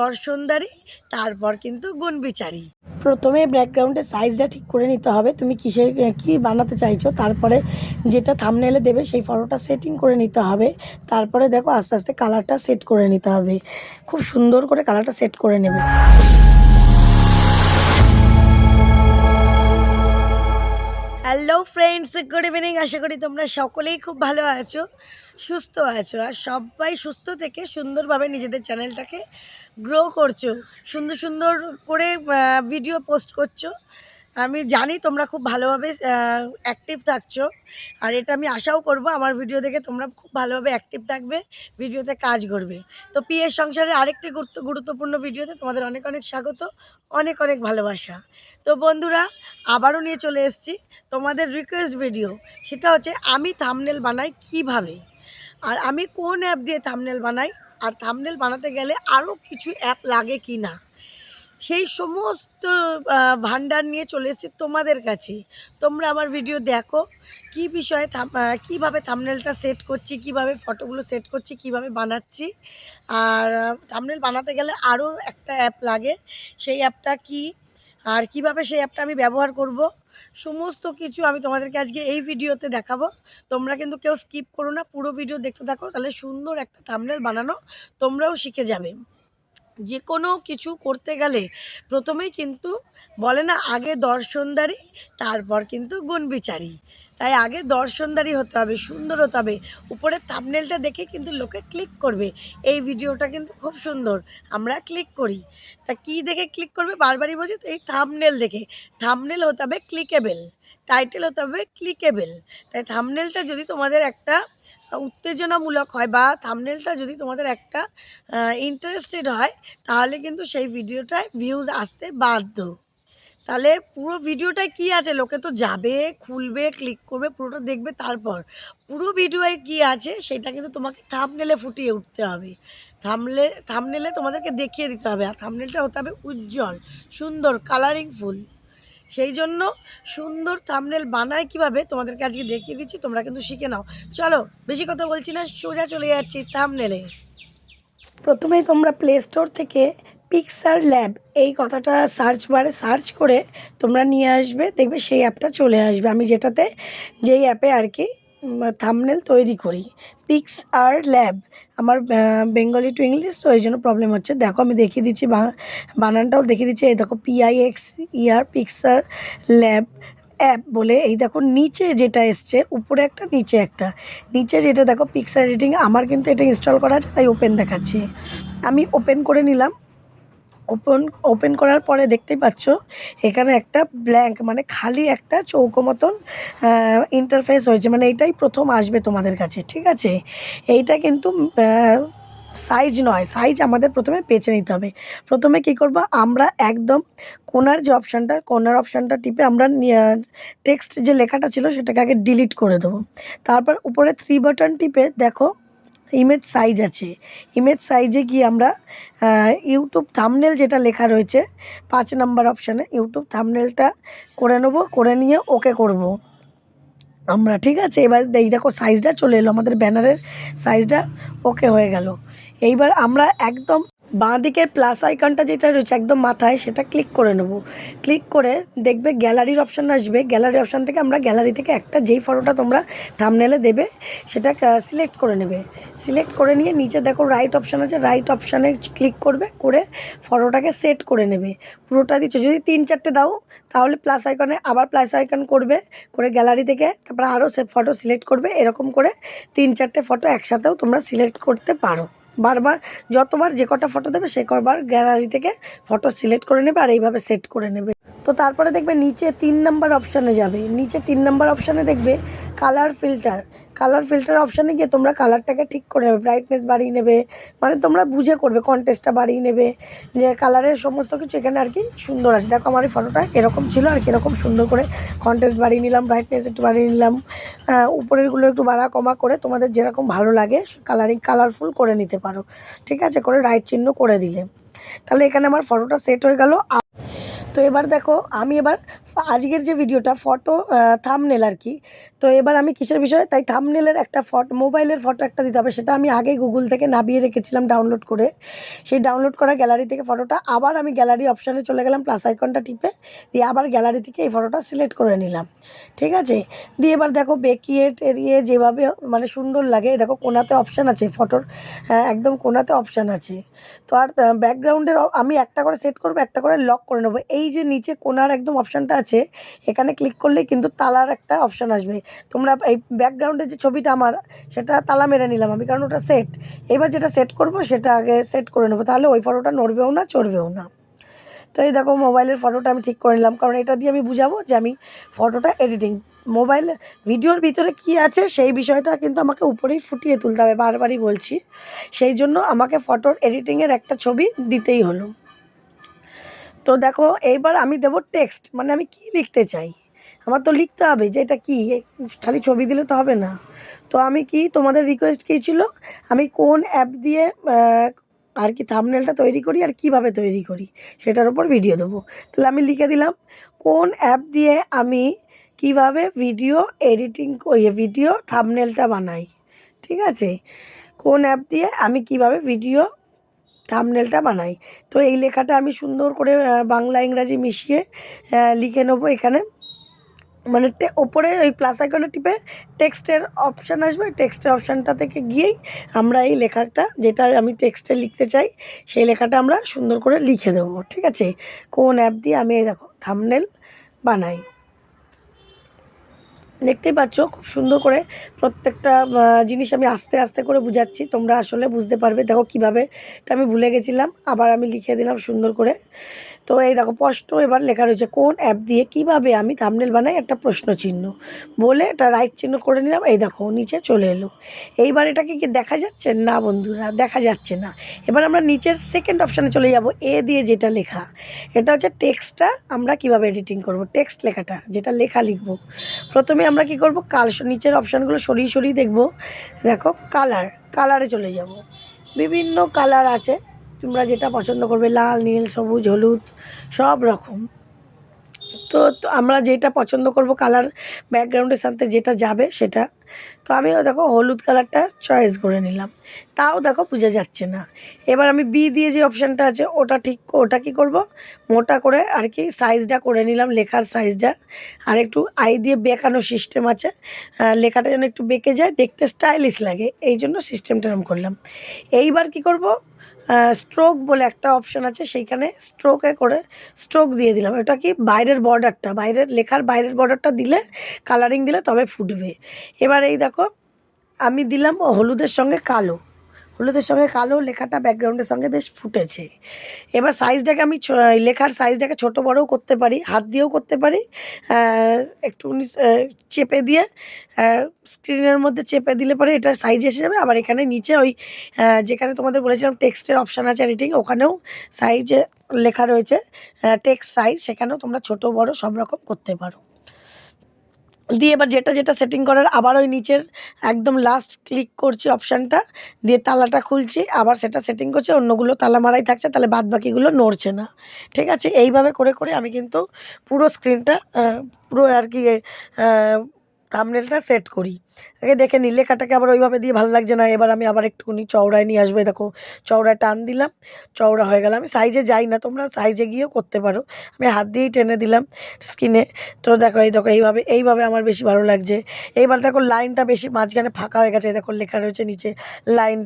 দর্শনদারি তারপর কিন্তু গুণ বিচারি প্রথমে ব্যাকগ্রাউন্ডের সাইজটা ঠিক করে নিতে হবে। তুমি কিসের কি বানাতে চাইছো? তারপরে যেটা থামনেলে দেবে সেই ফটোটা সেটিং করে নিতে হবে। তারপরে দেখো আস্তে আস্তে কালারটা সেট করে নিতে হবে। খুব সুন্দর করে কালারটা সেট করে নেবে। হ্যালো ফ্রেন্ডস গুড ইভিনিং আশা করি তোমরা সকলেই খুব ভালো আছো। সুস্থ আছো আর সবাই সুস্থ থেকে সুন্দরভাবে নিজেদের চ্যানেলটাকে গ্রো করছ। সুন্দর সুন্দর করে ভিডিও পোস্ট করছ। আমি জানি তোমরা খুব ভালোভাবে অ্যাক্টিভ থাকছো। আর এটা আমি আশাও করব আমার ভিডিও দেখে তোমরা খুব ভালোভাবে অ্যাক্টিভ থাকবে ভিডিওতে কাজ করবে। তো পিএর সংসারে আরেকটি গুরুত্ব, গুরুত্বপূর্ণ ভিডিওতে তোমাদের অনেক অনেক স্বাগত, অনেক অনেক ভালোবাসা। তো বন্ধুরা, আবারও নিয়ে চলে এসেছি তোমাদের রিকোয়েস্ট ভিডিও সেটা হচ্ছে, আমি থামনেল বানাই কীভাবে? আর আমি কোন অ্যাপ দিয়ে থামনেল বানাই? আর থামনেল বানাতে গেলে আরও কিছু অ্যাপ লাগে কি না সেই সমস্ত আহ, ভাণ্ডার নিয়ে চলে এসেছি তোমাদের কাছে। তোমরা আমার ভিডিও দেখো কি বিষয়ে কীভাবে থামনেলটা সেট করছি কীভাবে ফটোগুলো সেট করছি কীভাবে বানাচ্ছি। আর থামনেল বানাতে গেলে আরও একটা অ্যাপ লাগে। সেই অ্যাপটা কি? আর কীভাবে সেই অ্যাপটা আমি ব্যবহার করব? সমস্ত কিছু আমি তোমাদেরকে আজকে এই ভিডিওতে দেখাবো। তোমরা কিন্তু কেউ স্কিপ করো না, পুরো ভিডিও দেখতে থাকো, তাহলে সুন্দর একটা থামনেল বানানো তোমরাও শিখে যাবে। যে কোনো কিছু করতে গেলে প্রথমেই কিন্তু বলে না, আগে দর্শনদারি, তারপর কিন্তু গুণ বিচারি তাই আগে দর্শনদারি হতে হবে, সুন্দর হতে হবে। উপরে থামনেলটা দেখে কিন্তু লোকে ক্লিক করবে। এই ভিডিওটা কিন্তু খুব সুন্দর, আমরা ক্লিক করি। তা কি দেখে ক্লিক করবে? বারবারই বলছি তো, এই থামনেল দেখে। থামনেল হতে হবে ক্লিকেবেল টাইটেল হতে হবে ক্লিকেবেল তাই থামনেলটা যদি তোমাদের একটা উত্তেজনামূলক হয় বা থামনেলটা যদি তোমাদের একটা ইন্টারেস্টেড হয়, তাহলে কিন্তু সেই ভিডিওটায় ভিউজ আসতে বাধ্য। তাহলে পুরো ভিডিওটায় কি আছে? লোকে তো যাবে, খুলবে ক্লিক করবে, পুরোটা দেখবে, তারপর পুরো ভিডিওয় কি আছে সেটা কিন্তু তোমাকে থামনেলে ফুটিয়ে উঠতে হবে। থামলে থামনেলে তোমাদেরকে দেখিয়ে দিতে হবে আর থামনেলটা হতে হবে উজ্জ্বল, সুন্দর কালারিং ফুল। সেই জন্য সুন্দর থামনেল বানায় কীভাবে তোমাদেরকে আজকে দেখিয়ে দিচ্ছি, তোমরা কিন্তু শিখে নাও। চলো, বেশি কথা বলছি না, সোজা চলে যাচ্ছি থামনেলে প্রথমেই তোমরা প্লে স্টোর থেকে পিক্সার ল্যাব এই কথাটা সার্চ বারে সার্চ করে তোমরা নিয়ে আসবে, দেখবে সেই অ্যাপটা চলে আসবে। আমি যেটাতে, যেই অ্যাপে আর কি থামনেল তৈরি করি। পিক্স আর ল্যাব আমার বেঙ্গলি টু ইংলিশ তো এই জন্য প্রবলেম হচ্ছে। দেখো, আমি দেখিয়ে দিচ্ছি বানানটাও দেখিয়ে দিচ্ছি। এই দেখো পিআইএক্স ইয়ার পিক্সার ল্যাব অ্যাপ বলে, এই দেখো, নিচে যেটা এসছে, উপরে একটা, নিচে একটা। নিচে যেটা দেখো পিক্সার এডিটিং আমার কিন্তু এটা ইনস্টল করা আছে, তাই ওপেন দেখাচ্ছি। আমি ওপেন করে নিলাম। ওপেন ওপেন করার পরে দেখতেই পাচ্ছ, এখানে একটা ব্ল্যাঙ্ক মানে খালি একটা চৌকো মতন ইন্টারফেস হয়েছে। মানে এটাই প্রথম আসবে তোমাদের কাছে, ঠিক আছে? এইটা কিন্তু সাইজ নয়। সাইজ আমাদের প্রথমে বেছে নিতে হবে। প্রথমে কী করব? আমরা একদম কোনার যে অপশানটা কোনার অপশানটা টিপে আমরা টেক্সট যে লেখাটা ছিল, সেটাকে আগে ডিলিট করে দেবো। তারপর উপরে থ্রি বাটন টিপে দেখো ইমেজ সাইজ আছে। ইমেজ সাইজে কি আমরা ইউটিউব থামনেল যেটা লেখা রয়েছে, পাঁচ নাম্বার অপশানে ইউটিউব থামনেলটা করে নেব, করে নিয়ে ওকে করব। আমরা, ঠিক আছে? এবার এই দেখো সাইজটা চলে এলো, আমাদের ব্যানারের সাইজটা ওকে হয়ে গেল। এইবার আমরা একদম বাঁ দিকের প্লাস আইকনটা যেটা রয়েছে একদম মাথায়, সেটা ক্লিক করে নেব। ক্লিক করে দেখবে গ্যালারির অপশান আসবে। গ্যালারি অপশান থেকে আমরা গ্যালারি থেকে একটা যেই ফটোটা তোমরা থামনেলে দেবে, সেটা সিলেক্ট করে নেবে। সিলেক্ট করে নিয়ে নিচে দেখো রাইট অপশান আছে রাইট অপশানে ক্লিক করবে, করে ফটোটাকে সেট করে নেবে। পুরোটা দিচ্ছ, যদি তিন চারটে দাও, তাহলে প্লাস আইকনে আবার প্লাস আইকন করবে, করে গ্যালারি থেকে তারপরে আরও সে ফটো সিলেক্ট করবে। এরকম করে তিন চারটে ফটো একসাথেও তোমরা সিলেক্ট করতে পারো। বারবার যতবার যে কটা ফটো দেবে, সে কবার গ্যালারি থেকে ফটো সিলেক্ট করে নেবে আর এইভাবে সেট করে নেবে। তো তারপরে দেখবে নিচে তিন নাম্বার অপশানে যাবে। নিচে তিন নাম্বার অপশানে দেখবে কালার ফিল্টার কালার ফিল্টার অপশানে গিয়ে তোমরা কালারটাকে ঠিক করে নেবে ব্রাইটনেস বাড়িয়ে নেবে মানে তোমরা বুঝে করবে কন্টেস্টটা বাড়িয়ে নেবে, যে কালারের সমস্ত কিছু এখানে আর কি সুন্দর আছে। দেখো আমার এই ফটোটা এরকম ছিল আর কি, এরকম সুন্দর করে কন্টেস্ট বাড়িয়ে নিলাম ব্রাইটনেস একটু বাড়িয়ে নিলাম উপরেরগুলো একটু বাড়া কমা করে তোমাদের যেরকম ভালো লাগে কালারিং কালারফুল করে নিতে পারো। ঠিক আছে, করে রাইট চিহ্ন করে দিলে। তাহলে এখানে আমার ফটোটা সেট হয়ে গেল। তো এবার দেখো আমি এবার আজকের যে ভিডিওটা ফটো থামনেল আর কি তো এবার আমি কিসের বিষয়ে? তাই থামনেলের একটা ফটো মোবাইলের ফটো একটা দিতে হবে। সেটা আমি আগে গুগল থেকে নামিয়ে রেখেছিলাম ডাউনলোড করে। সেই ডাউনলোড করা গ্যালারি থেকে ফটোটা আবার আমি গ্যালারি অপশানে চলে গেলাম প্লাস আইকনটা টিপে দিয়ে আবার গ্যালারি থেকে এই ফটোটা সিলেক্ট করে নিলাম। ঠিক আছে? দিয়ে এবার দেখো বেকিয়ে টেরিয়ে যেভাবে মানে সুন্দর লাগে। দেখো কোনাতে অপশান আছে ফটোর হ্যাঁ, একদম কোনাতে অপশান আছে। তো আর ব্যাকগ্রাউন্ডের আমি একটা করে সেট করব একটা করে লক করে নেব। যে নিচে কোনার একদম অপশানটা আছে, এখানে ক্লিক করলেই কিন্তু তালার একটা অপশান আসবে। তোমরা এই ব্যাকগ্রাউন্ডের যে ছবিটা আমার, সেটা তালা মেরে নিলাম আমি, কারণ ওটা সেট এবার যেটা সেট করব, সেটা আগে সেট করে নেব। তাহলে ওই ফটোটা নড়বেও না, চড়বেও না। তো এই দেখো মোবাইলের ফটোটা আমি ঠিক করে নিলাম, কারণ এটা দিয়ে আমি বুঝাবো যে আমি ফটোটা এডিটিং মোবাইল ভিডিওর ভিতরে কি আছে, সেই বিষয়টা কিন্তু আমাকে উপরেই ফুটিয়ে তুলতে হবে, বারবারই বলছি। সেই জন্য আমাকে ফটোর এডিটিংয়ের একটা ছবি দিতেই হলো। তো দেখো, এইবার আমি দেবো টেক্সট মানে আমি কি লিখতে চাই? আমার তো লিখতে হবে যে এটা কী? খালি ছবি দিলে তো হবে না। তো আমি কি, তোমাদের রিকোয়েস্ট কী ছিল? আমি কোন অ্যাপ দিয়ে আর কি থামনেলটা তৈরি করি আর কীভাবে তৈরি করি? সেটার উপর ভিডিও দেবো। তাহলে আমি লিখে দিলাম, কোন অ্যাপ দিয়ে আমি কীভাবে ভিডিও এডিটিং ভিডিও থামনেলটা বানাই? ঠিক আছে? কোন অ্যাপ দিয়ে আমি কীভাবে ভিডিও থামনেলটা বানাই। তো এই লেখাটা আমি সুন্দর করে বাংলা, ইংরাজি মিশিয়ে লিখে নেব এখানে। মানে ওপরে ওই প্লাস আইকনে টিপে টেক্সটের অপশান আসবে। টেক্সটের অপশানটা থেকে গিয়েই আমরা এই লেখাটা, যেটা আমি টেক্সটে লিখতে চাই, সেই লেখাটা আমরা সুন্দর করে লিখে দেবো। ঠিক আছে? কোন অ্যাপ দিয়ে আমি এই দেখো থামনেল বানাই। দেখতেই পাচ্ছ, খুব সুন্দর করে প্রত্যেকটা জিনিস আমি আস্তে আস্তে করে বুঝাচ্ছি। তোমরা আসলে বুঝতে পারবে। দেখো কীভাবে এটা আমি ভুলে গেছিলাম। আবার আমি লিখে দিলাম সুন্দর করে। তো এই দেখো, স্পষ্ট এবার লেখা রয়েছে, কোন অ্যাপ দিয়ে কীভাবে আমি থামনেল বানাই? একটা প্রশ্ন চিহ্ন। বলে এটা রাইট চিহ্ন করে নিলাম। এই দেখো, নিচে চলে এলো। এইবার এটাকে কি দেখা যাচ্ছে? না বন্ধুরা, দেখা যাচ্ছে না। এবার আমরা নিচের সেকেন্ড অপশানে চলে যাব, এ দিয়ে যেটা লেখা। এটা হচ্ছে টেক্সটটা আমরা কীভাবে এডিটিং করব? টেক্সট লেখাটা, যেটা লেখা লিখব। প্রথমে আমরা কি করব? কাল নিচের অপশানগুলো সরিয়ে সরিয়ে দেখব। দেখো কালার কালারে চলে যাব। বিভিন্ন কালার আছে। তোমরা যেটা পছন্দ করবে, লাল, নীল, সবুজ, হলুদ, সব রকম। তো আমরা যেটা পছন্দ করব কালার ব্যাকগ্রাউন্ডের সাথে যেটা যাবে সেটা। তো আমিও দেখো হলুদ কালারটা চয়েস করে নিলাম। তাও দেখো বোঝা যাচ্ছে না। এবার আমি বি দিয়ে যে অপশানটা আছে, ওটা ঠিক, ওটা কি করব? মোটা করে আর কি সাইজটা করে নিলাম, লেখার সাইজটা আর একটু আই দিয়ে বেঁকানো সিস্টেম আছে। লেখাটা যেন একটু বেঁকে যায়, দেখতে স্টাইলিশ লাগে। এই জন্য সিস্টেমটা এরকম করলাম। এইবার কি করব? স্ট্রোক বলে একটা অপশান আছে, সেইখানে স্ট্রোকে করে স্ট্রোক দিয়ে দিলাম। এটা কি বাইরের বর্ডারটা বাইরের লেখার বাইরের বর্ডারটা দিলে কালারিং দিলে তবে ফুটবে। এবার এই দেখো, আমি দিলাম হলুদের সঙ্গে কালো। হলুদের সঙ্গে কালো লেখাটা ব্যাকগ্রাউন্ডের সঙ্গে বেশ ফুটেছে। এবার সাইজটাকে আমি লেখার সাইজটাকে ছোট বড়ও করতে পারি, হাত দিয়েও করতে পারি। একটু চেপে দিয়ে স্ক্রিনের মধ্যে চেপে দিলে পরে এটা সাইজ এসে যাবে। আবার এখানে নিচে ওই যেখানে তোমাদের বলেছিলাম টেক্সটের অপশান আছে এডিটিং ওখানেও সাইজে লেখা রয়েছে টেক্সট সাইজ সেখানেও তোমরা ছোট বড় সব রকম করতে পারো। দিয়ে এবার যেটা যেটা সেটিং করার, আবার ওই নিচের একদম লাস্ট ক্লিক করছি অপশানটা দিয়ে তালাটা খুলছি, আবার সেটা সেটিং করছি, অন্যগুলো তালা মারাই থাকছে, তাহলে বাদ বাকিগুলো নড়ছে না। ঠিক আছে? এইভাবে করে করে আমি কিন্তু পুরো স্ক্রিনটা পুরো আর কি থামনেলটা সেট করি। আগে দেখে নিই। লেখাটাকে আবার ওইভাবে দিয়ে ভালো লাগছে না। এবার আমি আবার একটুখানি চওড়ায় নিয়ে আসবে। দেখো, চওড়ায় টান দিলাম, চওড়া হয়ে গেল। আমি সাইজে যাই না, তোমরা সাইজে গিয়েও করতে পারো। আমি হাত দিয়েই টেনে দিলাম স্কিনে তো দেখো, এই দেখো, এইভাবে এইভাবে আমার বেশি ভালো লাগছে। এইবার দেখো লাইনটা বেশি মাঝখানে ফাঁকা হয়ে গেছে। দেখো, লেখা রয়েছে নিচে লাইন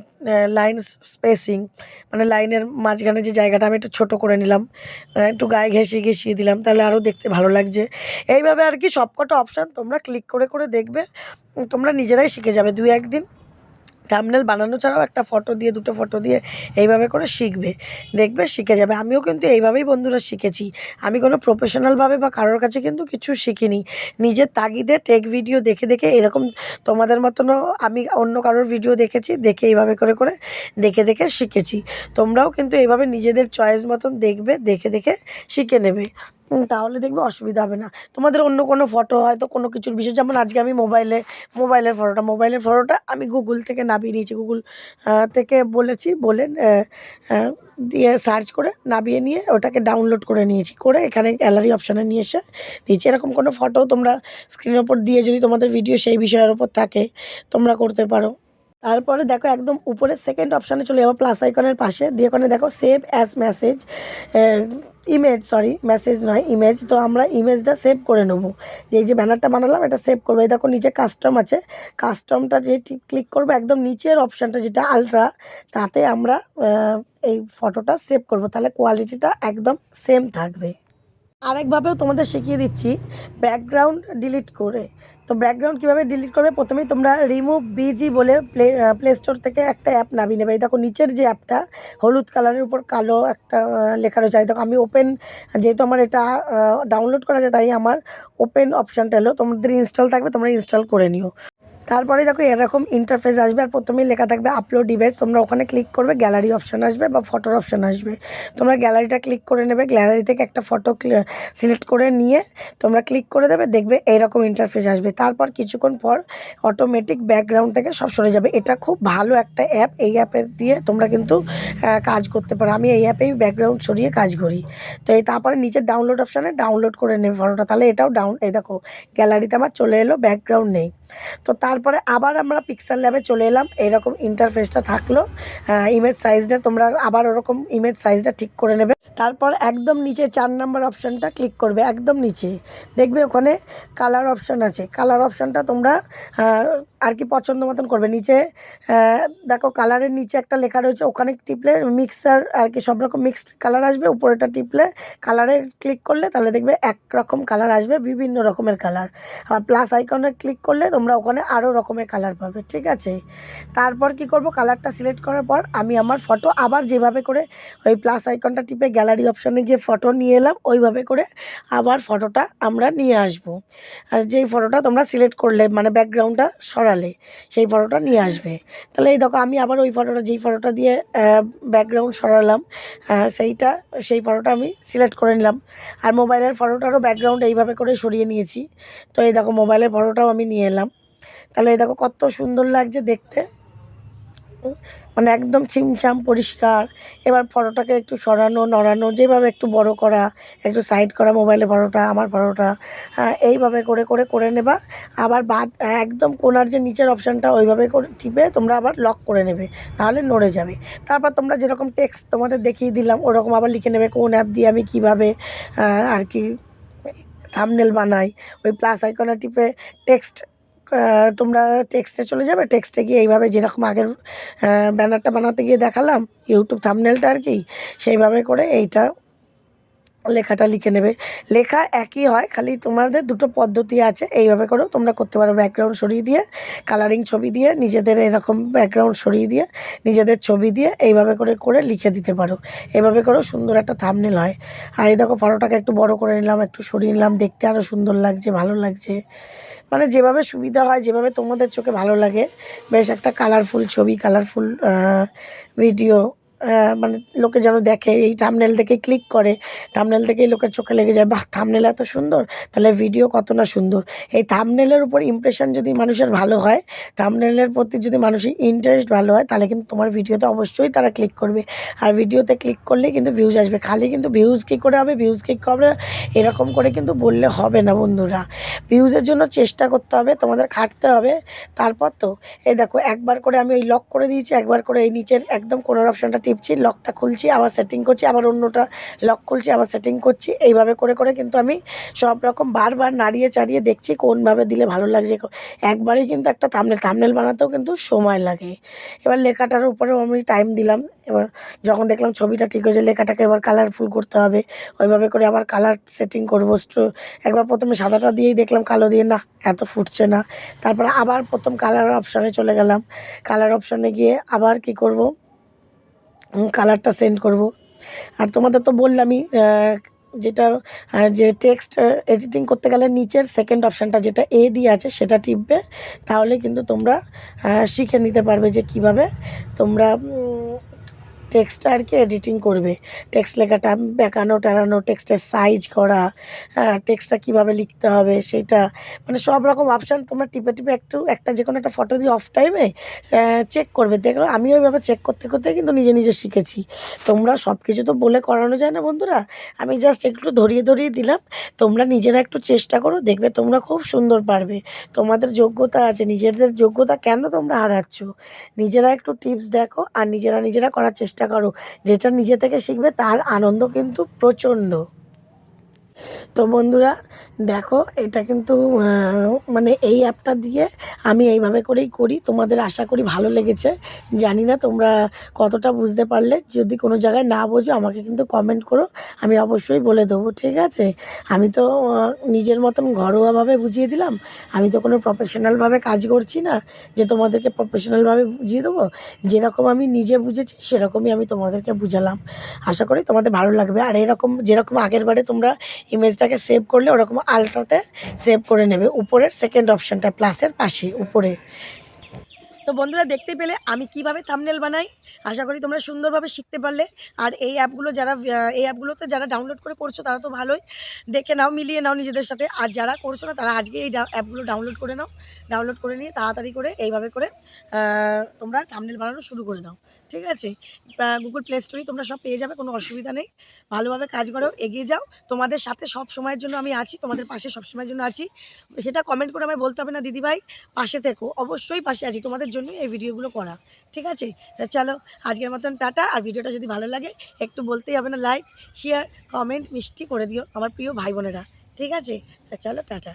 লাইন স্পেসিং মানে লাইনের মাঝখানে যে জায়গাটা, আমি একটু ছোটো করে নিলাম। একটু গায়ে ঘেঁষিয়ে ঘেঁষিয়ে দিলাম, তাহলে আরও দেখতে ভালো লাগছে। এইভাবে আর কি সবকটা অপশান তোমরা ক্লিক করে করে দেখবে। তোমরা নিজেরাই শিখে যাবে দু একদিন। থামনেল বানানো ছাড়াও একটা ফটো দিয়ে, দুটো ফটো দিয়ে এইভাবে করে শিখবে। দেখবে শিখে যাবে। আমিও কিন্তু এইভাবেই বন্ধুরা শিখেছি। আমি কোনো প্রফেশনালভাবে বা কারোর কাছে কিন্তু কিছু শিখিনি। নিজের তাগিদে টেক ভিডিও দেখে দেখে এরকম তোমাদের মতনও আমি অন্য কারোর ভিডিও দেখেছি, দেখে এইভাবে করে করে দেখে দেখে শিখেছি। তোমরাও কিন্তু এইভাবে নিজেদের চয়েস মতন দেখবে, দেখে দেখে শিখে নেবে। তাহলে দেখবে অসুবিধা হবে না। তোমাদের অন্য কোনো ফটো হয়তো কোনো কিছুর বিষয়, যেমন আজকে আমি মোবাইলে মোবাইলের ফটোটা মোবাইলের ফটোটা আমি গুগল থেকে নামিয়ে নিয়েছি। গুগল থেকে বলেছি, বলে দিয়ে সার্চ করে নামিয়ে নিয়ে ওটাকে ডাউনলোড করে নিয়েছি। করে এখানে গ্যালারি অপশানে নিয়ে এসে দিয়েছি এরকম কোনো ফটো তোমরা স্ক্রিনের ওপর দিয়ে যদি তোমাদের ভিডিও সেই বিষয়ের ওপর থাকে, তোমরা করতে পারো। তারপরে দেখো একদম উপরে সেকেন্ড অপশানে চলে যাব প্লাস আইকনের পাশে। দিয়ে ওখানে দেখো save as message image sorry message নয় ইমেজ তো আমরা ইমেজটা সেভ করে নেব। যে এই যে ব্যানারটা বানালাম, এটা সেভ করব। এই দেখো নিচে কাস্টম আছে। কাস্টমটা যে ক্লিক করব, একদম নিচের অপশানটা যেটা আলট্রা তাতে আমরা এই ফটোটা সেভ করব। তাহলে কোয়ালিটিটা একদম সেম থাকবে। আরেকভাবেও তোমাদের শিখিয়ে দিচ্ছি ব্যাকগ্রাউন্ড ডিলিট করে। তো ব্যাকগ্রাউন্ড কীভাবে ডিলিট করবে? প্রথমেই তোমরা রিমুভ বিজি বলে প্লে প্লে স্টোর থেকে একটা অ্যাপ নামিয়ে নেবে। দেখো, নিচের যে অ্যাপটা হলুদ কালারের উপর কালো একটা লেখা রয়েছে। দেখো, আমি ওপেন যেহেতু আমার এটা ডাউনলোড করা যায় তাই আমার ওপেন অপশানটা এলো। তোমাদের ইনস্টল থাকবে, তোমরা ইনস্টল করে নিও। তারপরে দেখো, এরকম ইন্টারফেস আসবে আর প্রথমেই লেখা থাকবে আপলোড ডিভাইস তোমরা ওখানে ক্লিক করবে গ্যালারি অপশান আসবে বা ফটোর অপশান আসবে। তোমরা গ্যালারিটা ক্লিক করে নেবে গ্যালারি থেকে একটা ফটো সিলেক্ট করে নিয়ে তোমরা ক্লিক করে দেবে, দেখবে এইরকম ইন্টারফেস আসবে। তারপর কিছুক্ষণ পর অটোমেটিক ব্যাকগ্রাউন্ড থেকে সব সরে যাবে। এটা খুব ভালো একটা অ্যাপ এই অ্যাপের দিয়ে তোমরা কিন্তু কাজ করতে পারো। আমি এই অ্যাপেই ব্যাকগ্রাউন্ড সরিয়ে কাজ করি। তো এই তারপরে নিচের ডাউনলোড অপশানে ডাউনলোড করে নেবে ফটোটা তাহলে এটাও ডাউন এই দেখো গ্যালারিতে আমার চলে এলো ব্যাকগ্রাউন্ড নেই। তো তারপরে আবার আমরা পিক্সেল ল্যাবে চলে এলাম। এরকম ইন্টারফেসটা থাকল। ইমেজ সাইজটা তোমরা আবার ওরকম ইমেজ সাইজটা ঠিক করে নেবে। তারপর একদম নিচে চার নাম্বার অপশানটা ক্লিক করবে, একদম নিচে। দেখবে ওখানে কালার অপশান আছে। কালার অপশানটা তোমরা আর কি পছন্দ মতন করবে। নিচে দেখো কালারের নিচে একটা লেখা রয়েছে, ওখানে টিপলে মিক্সার আর কি সব রকম মিক্সড কালার আসবে। উপরেটা টিপলে কালারে ক্লিক করলে তাহলে দেখবে এক রকম কালার আসবে, বিভিন্ন রকমের কালার আর প্লাস আইকনে ক্লিক করলে তোমরা ওখানে আরও রকমের কালার পাবে, ঠিক আছে? তারপর কি করব? কালারটা সিলেক্ট করার পর আমি আমার ফটো আবার যেভাবে করে ওই প্লাস আইকনটা টিপে গ্যালারি অপশানে গিয়ে ফটো নিয়ে এলাম, ওইভাবে করে আবার ফটোটা আমরা নিয়ে আসব। আর যেই ফটোটা তোমরা সিলেক্ট করলে মানে ব্যাকগ্রাউন্ডটা সরালে, সেই ফটোটা নিয়ে আসবে। তাহলে এই দেখো, আমি আবার ওই ফটোটা যেই ফটোটা দিয়ে ব্যাকগ্রাউন্ড সরালাম সেইটা, সেই ফটোটা আমি সিলেক্ট করে নিলাম। আর মোবাইলের ফটোটারও ব্যাকগ্রাউন্ড এইভাবে করে সরিয়ে নিয়েছি। তো এই দেখো মোবাইলের ফটোটাও আমি নিয়ে এলাম। তাহলে এই দেখো কত সুন্দর লাগছে দেখতে। মানে একদম ছিমছাম পরিষ্কার। এবার ফটোটাকে একটু সরানো নড়ানো যেভাবে একটু বড় করা একটু সাইড করা মোবাইলে ফটোটা আমার ফটোটা হ্যাঁ, এইভাবে করে করে করে নেবা। আবার বাদ একদম কোনার যে নিচের অপশানটা ওইভাবে করে টিপে তোমরা আবার লক করে নেবে নাহলে নড়ে যাবে। তারপর তোমরা যেরকম টেক্সট তোমাদের দেখিয়ে দিলাম ওরকম আবার লিখে নেবে কোন অ্যাপ দিয়ে আমি কীভাবে আর কি থামনেল বানাই। ওই প্লাস আইকনে টিপে টেক্সট তোমরা টেক্সটে চলে যাবে। টেক্সটে গিয়ে এইভাবে যেরকম আগের ব্যানারটা বানাতে গিয়ে দেখালাম ইউটিউব থামনেলটা আর কি, সেইভাবে করে এইটা লেখাটা লিখে নেবে। লেখা একই হয়, খালি তোমাদের দুটো পদ্ধতি আছে, এইভাবে করেও তোমরা করতে পারো ব্যাকগ্রাউন্ড সরিয়ে দিয়ে কালারিং ছবি দিয়ে, নিজেদের এরকম ব্যাকগ্রাউন্ড সরিয়ে দিয়ে, নিজেদের ছবি দিয়ে, এইভাবে করে করে লিখে দিতে পারো। এইভাবে করেও সুন্দর একটা থামনেল হয়। আর এই দেখো ফটোটাকে একটু বড় করে নিলাম, একটু সরিয়ে নিলাম, দেখতে আরও সুন্দর লাগছে, ভালো লাগছে। মানে যেভাবে সুবিধা হয়, যেভাবে তোমাদের চোখে ভালো লাগে, বেশ একটা কালারফুল ছবি কালারফুল ভিডিও মানে লোকে যেন দেখে, এই থামনেল দেখে ক্লিক করে থামনেল দেখেই লোকের চোখে লেগে যায়, বাহ থামনেল এত সুন্দর, তাহলে ভিডিও কত না সুন্দর? এই থামনেলের উপর ইমপ্রেশন যদি মানুষের ভালো হয় থামনেলের প্রতি যদি মানুষের ইন্টারেস্ট ভালো হয়, তাহলে কিন্তু তোমার ভিডিওতে অবশ্যই তারা ক্লিক করবে। আর ভিডিওতে ক্লিক করলে কিন্তু ভিউজ আসবে। খালি কিন্তু ভিউজ কী করে হবে? ভিউজ কী করে? এরকম করে কিন্তু বললে হবে না বন্ধুরা। ভিউজের জন্য চেষ্টা করতে হবে, তোমাদের খাটতে হবে। তারপর তো, এই দেখো, একবার করে আমি ওই লক করে দিয়েছি, একবার করে এই নিচের একদম কোনার অপশানটা টিপছি লকটা খুলছি, আবার সেটিং করছি, আবার অন্যটা লক খুলছি, আবার সেটিং করছি, এইভাবে করে করে কিন্তু আমি সব রকম বারবার নাড়িয়ে চাড়িয়ে দেখছি কোনভাবে দিলে ভালো লাগছে। একবারেই কিন্তু একটা থামনেল থামনেল বানাতেও কিন্তু সময় লাগে। এবার লেখাটার উপরেও আমি টাইম দিলাম। এবার যখন দেখলাম ছবিটা ঠিক হয়েছে, লেখাটাকে এবার কালারফুল করতে হবে। ওইভাবে করে আবার কালার সেটিং করব। একবার প্রথমে সাদাটা দিয়েই দেখলাম, কালো দিয়ে না, এত ফুটছে না। তারপরে আবার প্রথম কালার অপশানে চলে গেলাম। কালার অপশানে গিয়ে আবার কি করব? কালারটা সেন্ড করব। আর তোমাদের তো বললামই যেটা যে টেক্সট এডিটিং করতে গেলে নিচের সেকেন্ড অপশানটা যেটা এ দিয়ে আছে সেটা টিপবে। তাহলে কিন্তু তোমরা শিখে নিতে পারবে যে কীভাবে তোমরা টেক্সটটা আর কি এডিটিং করবে। টেক্সট লেখাটা বেঁকানো টেরানো টেক্সটের সাইজ করা টেক্সটটা কীভাবে লিখতে হবে সেটা মানে সব রকম অপশান তোমরা টিপে টিপে একটু, একটা যে কোনো একটা ফটো দিয়ে অফ টাইমে চেক করবে। দেখো আমি ওইভাবে চেক করতে করতে কিন্তু নিজে নিজে শিখেছি। তোমরা সব কিছু তো বলে করানো যায় না বন্ধুরা। আমি জাস্ট একটু ধরিয়ে ধরিয়ে দিলাম। তোমরা নিজেরা একটু চেষ্টা করো, দেখবে তোমরা খুব সুন্দর পারবে। তোমাদের যোগ্যতা আছে, নিজেদের যোগ্যতা কেন তোমরা হারাচ্ছ? নিজেরা একটু টিপস দেখো, আর নিজেরা নিজেরা করার চেষ্টা করো। যেটা নিজে থেকে শিখবে তার আনন্দ কিন্তু প্রচণ্ড। তো বন্ধুরা, দেখো, এটা কিন্তু মানে এই অ্যাপটা দিয়ে আমি এইভাবে করেই করি। তোমাদের আশা করি ভালো লেগেছে। জানি না তোমরা কতটা বুঝতে পারলে। যদি কোনো জায়গায় না বোঝো, আমাকে কিন্তু কমেন্ট করো। আমি অবশ্যই বলে দেবো, ঠিক আছে? আমি তো নিজের মতন ঘরোয়াভাবে বুঝিয়ে দিলাম। আমি তো কোনো প্রফেশনালভাবে কাজ করছি না। যে তোমাদেরকে প্রফেশনালভাবে বুঝিয়ে দেবো? যেরকম আমি নিজে বুঝেছি, সেরকমই আমি তোমাদেরকে বুঝালাম। আশা করি তোমাদের ভালো লাগবে। আর এরকম, যেরকম আগের বারে তোমরা ইমেজটাকে সেভ করলে ওরকম আলট্রাতে সেভ করে নেবে। উপরের সেকেন্ড অপশানটা প্লাসের পাশে উপরে। তো বন্ধুরা, দেখতে পেলে আমি কীভাবে থামনেল বানাই? আশা করি তোমরা সুন্দরভাবে শিখতে পারলে। আর এই অ্যাপগুলো যারা, এই অ্যাপগুলোতে যারা ডাউনলোড করে করছ, তারা তো ভালোই। দেখে নাও, মিলিয়ে নাও নিজেদের সাথে। আর যারা করছ না, তারা আজকে এই অ্যাপগুলো ডাউনলোড করে নাও। ডাউনলোড করে নিয়ে তাড়াতাড়ি করে এইভাবে করে তোমরা থামনেল বানানো শুরু করে দাও। ঠিক আছে? গুগল প্লে স্টোরে তোমরা সব পেয়ে যাবে, কোনো অসুবিধা নেই। ভালোভাবে কাজ করো, এগিয়ে যাও। তোমাদের সাথে সব সময়ের জন্য আমি আছি, তোমাদের পাশে সব সময়ের জন্য আছি। সেটা কমেন্ট করে আমায় বলতে হবে না, দিদিভাই। পাশে থেকো, অবশ্যই পাশে আছি, তোমাদের জন্যই এই ভিডিওগুলো করা। ঠিক আছে? তা চলো, আজকের মতন টাটা। আর ভিডিওটা যদি ভালো লাগে, একটু বলতেই হবে না লাইক শেয়ার কমেন্ট মিষ্টি করে দিও, আমার প্রিয় ভাই বোনেরা। ঠিক আছে? তা চলো, টাটা।